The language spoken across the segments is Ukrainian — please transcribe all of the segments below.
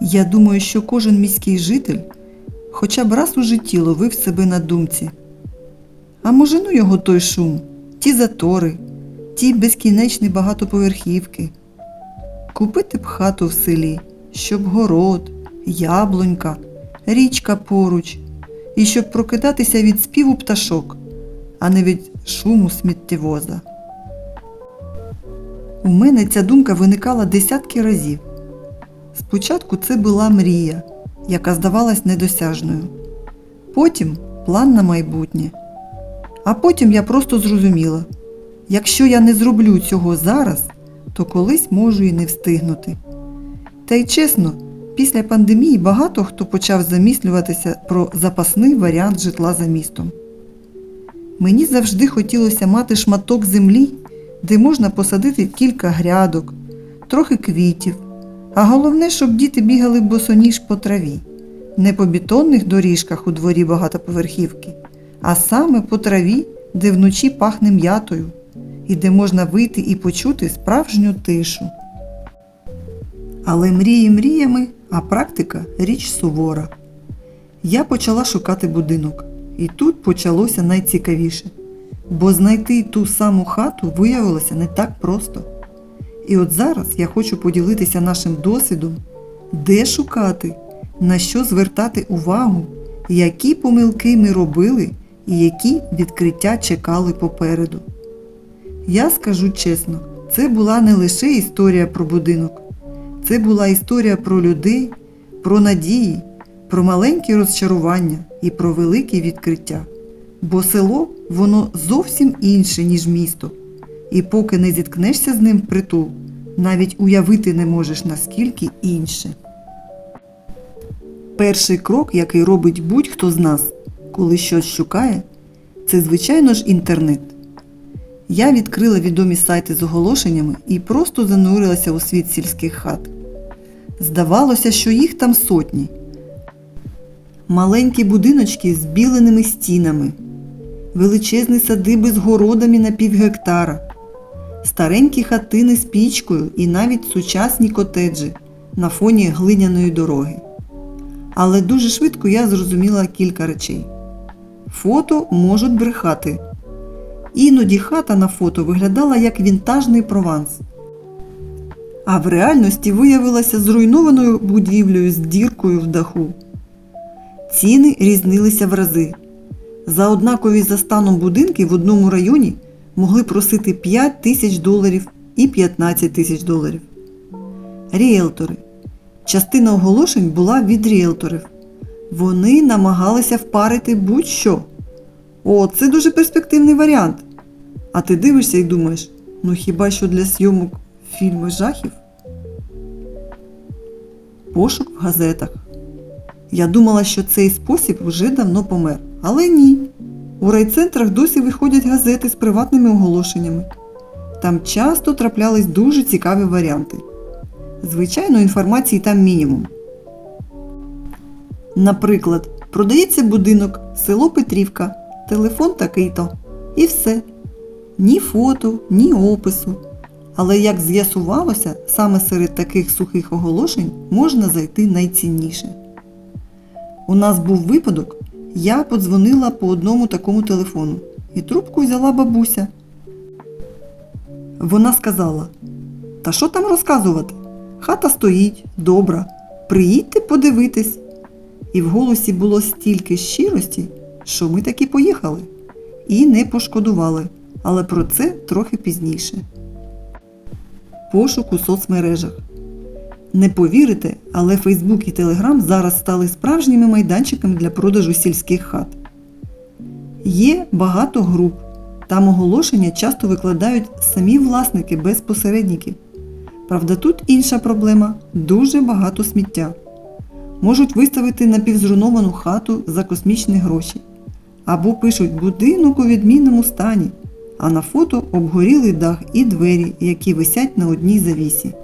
Я думаю, що кожен міський житель хоча б раз у житті ловив себе на думці. А може, ну його той шум, ті затори, ті безкінечні багатоповерхівки. Купити б хату в селі, щоб город, яблунька, річка поруч, і щоб прокидатися від співу пташок, а не від шуму сміттєвоза. У мене ця думка виникала десятки разів. Спочатку це була мрія, яка здавалась недосяжною. Потім план на майбутнє. А потім я просто зрозуміла, якщо я не зроблю цього зараз, то колись можу і не встигнути. Та й чесно, після пандемії багато хто почав замислюватися про запасний варіант житла за містом. Мені завжди хотілося мати шматок землі, де можна посадити кілька грядок, трохи квітів, а головне, щоб діти бігали босоніж по траві, не по бетонних доріжках у дворі багатоповерхівки, а саме по траві, де вночі пахне м'ятою, і де можна вийти і почути справжню тишу. Але мрії мріями, а практика річ сувора. Я почала шукати будинок, і тут почалося найцікавіше, бо знайти ту саму хату виявилося не так просто. І от зараз я хочу поділитися нашим досвідом, де шукати, на що звертати увагу, які помилки ми робили і які відкриття чекали попереду. Я скажу чесно, це була не лише історія про будинок, це була історія про людей, про надії, про маленькі розчарування і про великі відкриття. Бо село воно зовсім інше, ніж місто. І поки не зіткнешся з ним впритул, навіть уявити не можеш наскільки інше. Перший крок, який робить будь-хто з нас, коли щось шукає, це, звичайно ж, інтернет. Я відкрила відомі сайти з оголошеннями і просто занурилася у світ сільських хат. Здавалося, що їх там сотні. Маленькі будиночки з біленими стінами, величезні садиби з городами на півгектара, старенькі хатини з пічкою і навіть сучасні котеджі на фоні глиняної дороги. Але дуже швидко я зрозуміла кілька речей. Фото можуть брехати. Іноді хата на фото виглядала як вінтажний прованс. А в реальності виявилася зруйнованою будівлею з діркою в даху. Ціни різнилися в рази. За однакові за станом будинки в одному районі могли просити 5 тисяч доларів і 15 тисяч доларів. Ріелтори. Частина оголошень була від ріелторів. Вони намагалися впарити будь-що. О, це дуже перспективний варіант. А ти дивишся і думаєш, ну хіба що для зйомок фільми жахів? Пошук в газетах. Я думала, що цей спосіб вже давно помер. Але ні. У райцентрах досі виходять газети з приватними оголошеннями. Там часто траплялись дуже цікаві варіанти. Звичайно, інформації там мінімум. Наприклад, продається будинок, село Петрівка, телефон такий-то. І все. Ні фото, ні опису. Але як з'ясувалося, саме серед таких сухих оголошень можна зайти найцінніше. У нас був випадок, я подзвонила по одному такому телефону і трубку взяла бабуся. Вона сказала, та що там розказувати? Хата стоїть, добра, приїдьте подивитись. І в голосі було стільки щирості, що ми таки поїхали. І не пошкодували, але про це трохи пізніше. Пошук у соцмережах. Не повірите, але Фейсбук і Телеграм зараз стали справжніми майданчиками для продажу сільських хат. Є багато груп. Там оголошення часто викладають самі власники без посередників. Правда, тут інша проблема дуже багато сміття. Можуть виставити напівзруйновану хату за космічні гроші. Або пишуть будинок у відмінному стані, а на фото обгорілий дах і двері, які висять на одній завісі.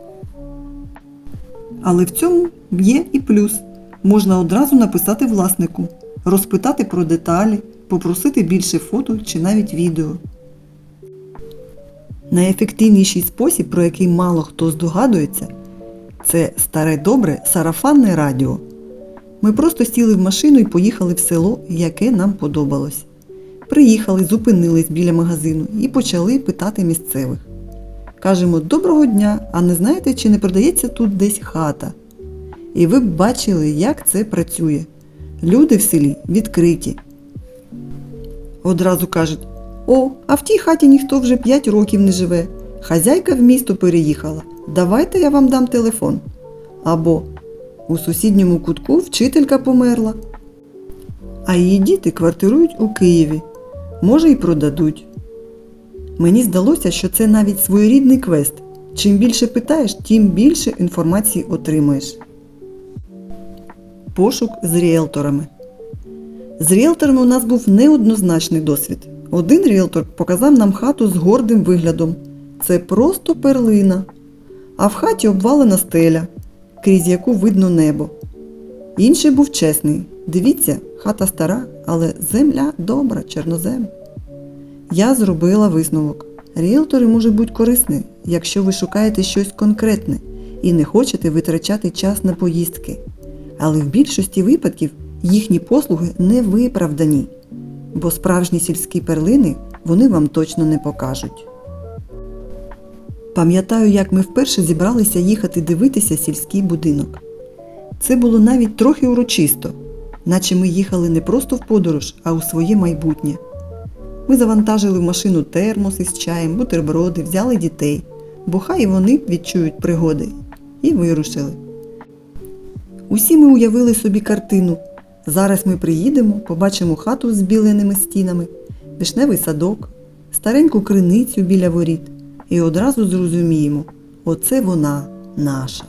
Але в цьому є і плюс. Можна одразу написати власнику, розпитати про деталі, попросити більше фото чи навіть відео. Найефективніший спосіб, про який мало хто здогадується, Це старе добре сарафанне радіо. Ми просто сіли в машину і поїхали в село, яке нам подобалось. Приїхали, зупинились біля магазину і почали питати місцевих. Кажемо, доброго дня, а не знаєте, чи не продається тут десь хата? І ви б бачили, як це працює. Люди в селі відкриті. Одразу кажуть: О, а в тій хаті ніхто вже 5 років не живе. Хазяйка в місто переїхала. Давайте я вам дам телефон. Або у сусідньому кутку вчителька померла. А її діти квартирують у Києві. Може, й продадуть. Мені здалося, що це навіть своєрідний квест. Чим більше питаєш, тим більше інформації отримаєш. Пошук з ріелторами. З ріелторами у нас був неоднозначний досвід. Один ріелтор показав нам хату з гордим виглядом. Це просто перлина. А в хаті обвалена стеля, крізь яку видно небо. Інший був чесний. Дивіться, хата стара, але земля добра, чорнозем. Я зробила висновок. Ріелтори можуть бути корисні, якщо ви шукаєте щось конкретне і не хочете витрачати час на поїздки. Але в більшості випадків їхні послуги не виправдані, бо справжні сільські перлини вони вам точно не покажуть. Пам'ятаю, як ми вперше зібралися їхати дивитися сільський будинок. Це було навіть трохи урочисто, наче ми їхали не просто в подорож, а у своє майбутнє. Ми завантажили в машину термос із чаєм, бутерброди, взяли дітей, бо хай вони відчують пригоди, і вирушили. Усі ми уявили собі картину. Зараз ми приїдемо, побачимо хату з біленими стінами, вишневий садок, стареньку криницю біля воріт і одразу зрозуміємо, оце вона наша.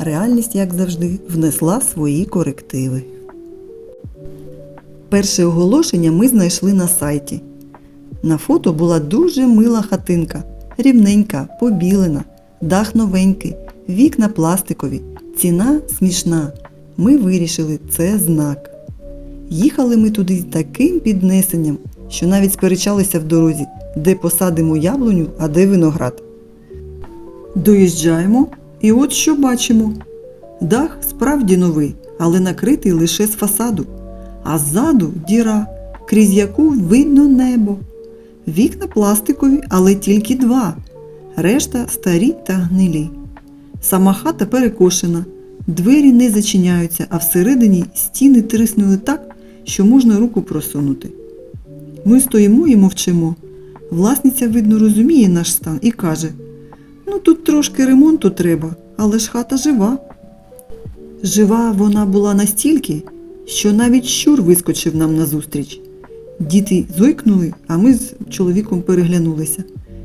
Реальність, як завжди, внесла свої корективи. Перше оголошення ми знайшли на сайті. На фото була дуже мила хатинка, рівненька, побілена, дах новенький, вікна пластикові, ціна смішна. Ми вирішили, це знак. Їхали ми туди таким піднесенням, що навіть сперечалися в дорозі, де посадимо яблуню, а де виноград. Доїжджаємо і от що бачимо. Дах справді новий, але накритий лише з фасаду, а ззаду діра, крізь яку видно небо. Вікна пластикові, але тільки два. Решта старі та гнилі. Сама хата перекошена, двері не зачиняються, а всередині стіни триснули так, що можна руку просунути. Ми стоїмо і мовчимо. Власниця, видно, розуміє наш стан і каже: Ну тут трошки ремонту треба, але ж хата жива. Жива вона була настільки, що навіть щур вискочив нам назустріч. Діти зойкнули, а ми з чоловіком переглянулися,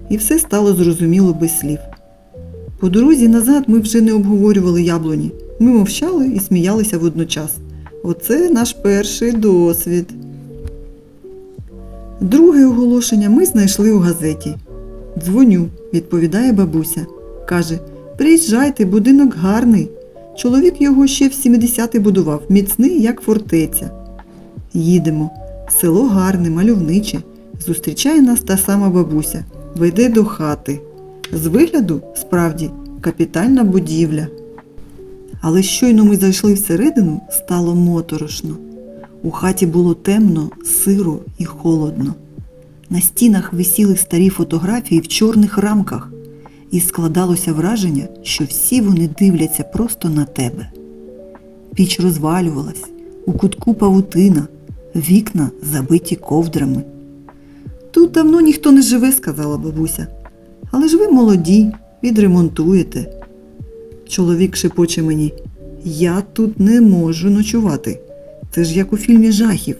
і все стало зрозуміло без слів. По дорозі назад ми вже не обговорювали яблуні. Ми мовчали і сміялися водночас. Оце наш перший досвід. Друге оголошення ми знайшли у газеті. Дзвоню, відповідає бабуся. Каже, приїжджайте, будинок гарний. Чоловік його ще в 70-ті будував, міцний, як фортеця. Їдемо. Село гарне, мальовниче. Зустрічає нас та сама бабуся. Веде до хати. З вигляду, справді, капітальна будівля. Але щойно ми зайшли всередину, стало моторошно. У хаті було темно, сиро і холодно. На стінах висіли старі фотографії в чорних рамках, і складалося враження, що всі вони дивляться просто на тебе. Піч розвалювалась, у кутку павутина, вікна забиті ковдрами. Тут давно ніхто не живе, сказала бабуся. Але ж ви молоді, відремонтуєте. Чоловік шепоче мені, я тут не можу ночувати. Це ж як у фільмі жахів.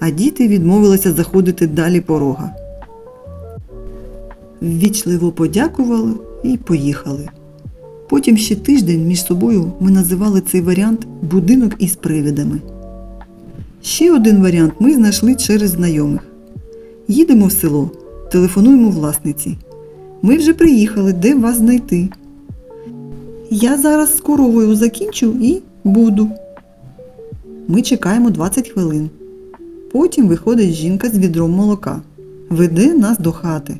А діти відмовилися заходити далі порога. Ввічливо подякували і поїхали. Потім ще тиждень між собою ми називали цей варіант будинок із привидами. Ще один варіант ми знайшли через знайомих. Їдемо в село, телефонуємо власниці. Ми вже приїхали, де вас знайти. Я зараз з коровою закінчу і буду. Ми чекаємо 20 хвилин. Потім виходить жінка з відром молока. Веде нас до хати.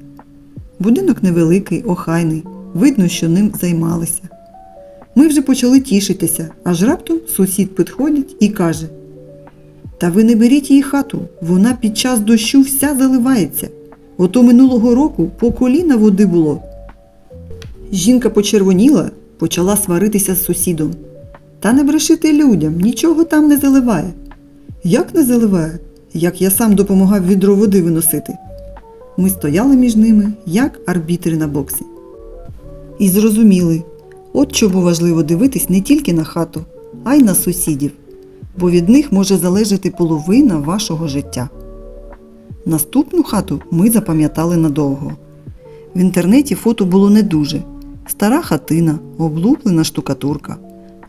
Будинок невеликий, охайний. Видно, що ним займалися. Ми вже почали тішитися, аж раптом сусід підходить і каже: Та ви не беріть її хату, вона під час дощу вся заливається. Ото минулого року по коліна води було. Жінка почервоніла, почала сваритися з сусідом. Та не брешити людям, нічого там не заливає. Як не заливає? Як я сам допомагав відро води виносити. Ми стояли між ними, як арбітри на боксі. І зрозуміли, от чому важливо дивитись не тільки на хату, а й на сусідів, бо від них може залежати половина вашого життя. Наступну хату ми запам'ятали надовго. В інтернеті фото було не дуже. Стара хатина, облуплена штукатурка.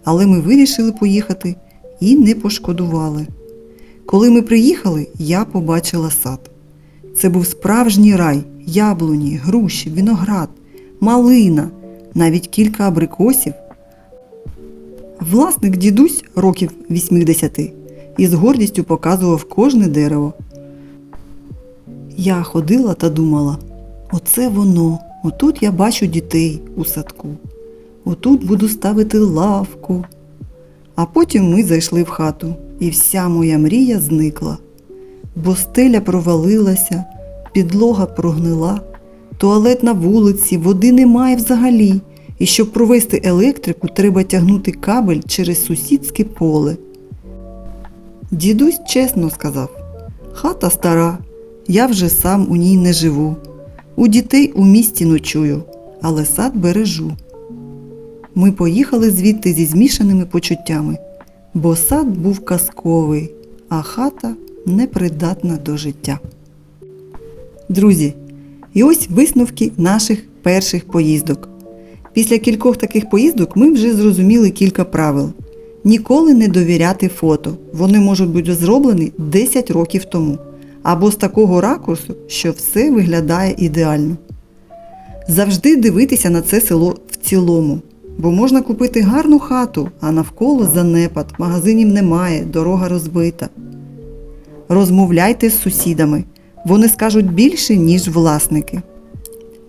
Але ми вирішили поїхати і не пошкодували. Коли ми приїхали, я побачила сад. Це був справжній рай, яблуні, груші, виноград, малина, навіть кілька абрикосів. Власник дідусь років 80 і з гордістю показував кожне дерево. Я ходила та думала, оце воно, отут я бачу дітей у садку, отут буду ставити лавку. А потім ми зайшли в хату, і вся моя мрія зникла, бо стеля провалилася, підлога прогнила, туалет на вулиці, води немає взагалі, і щоб провести електрику, треба тягнути кабель через сусідське поле. Дідусь чесно сказав, хата стара, я вже сам у ній не живу. У дітей у місті ночую, але сад бережу. Ми поїхали звідти зі змішаними почуттями, бо сад був казковий, а хата непридатна до життя. Друзі, і ось висновки наших перших поїздок. Після кількох таких поїздок ми вже зрозуміли кілька правил. Ніколи не довіряти фото. Вони можуть бути зроблені 10 років тому. Або з такого ракурсу, що все виглядає ідеально. Завжди дивитися на це село в цілому, бо можна купити гарну хату, а навколо занепад, магазинів немає, дорога розбита. Розмовляйте з сусідами, вони скажуть більше, ніж власники.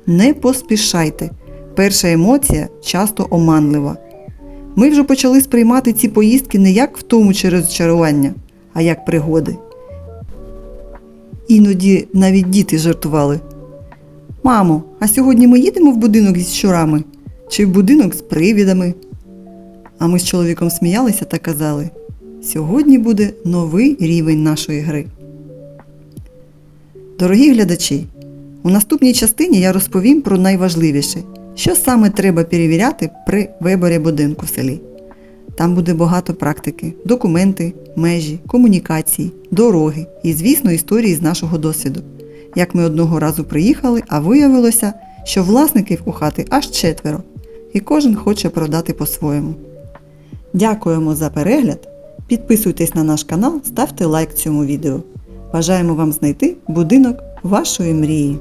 Не поспішайте. Перша емоція часто оманлива. Ми вже почали сприймати ці поїздки не як втому чи розчарування, а як пригоди. Іноді навіть діти жартували. Мамо, а сьогодні ми їдемо в будинок із щурами чи в будинок з привідами? А ми з чоловіком сміялися та казали: сьогодні буде новий рівень нашої гри. Дорогі глядачі, у наступній частині я розповім про найважливіше, що саме треба перевіряти при виборі будинку в селі. Там буде багато практики, документи, межі, комунікації, дороги і, звісно, історії з нашого досвіду. Як ми одного разу приїхали, а виявилося, що власників у хати аж четверо, і кожен хоче продати по-своєму. Дякуємо за перегляд. Підписуйтесь на наш канал, ставте лайк цьому відео. Бажаємо вам знайти будинок вашої мрії.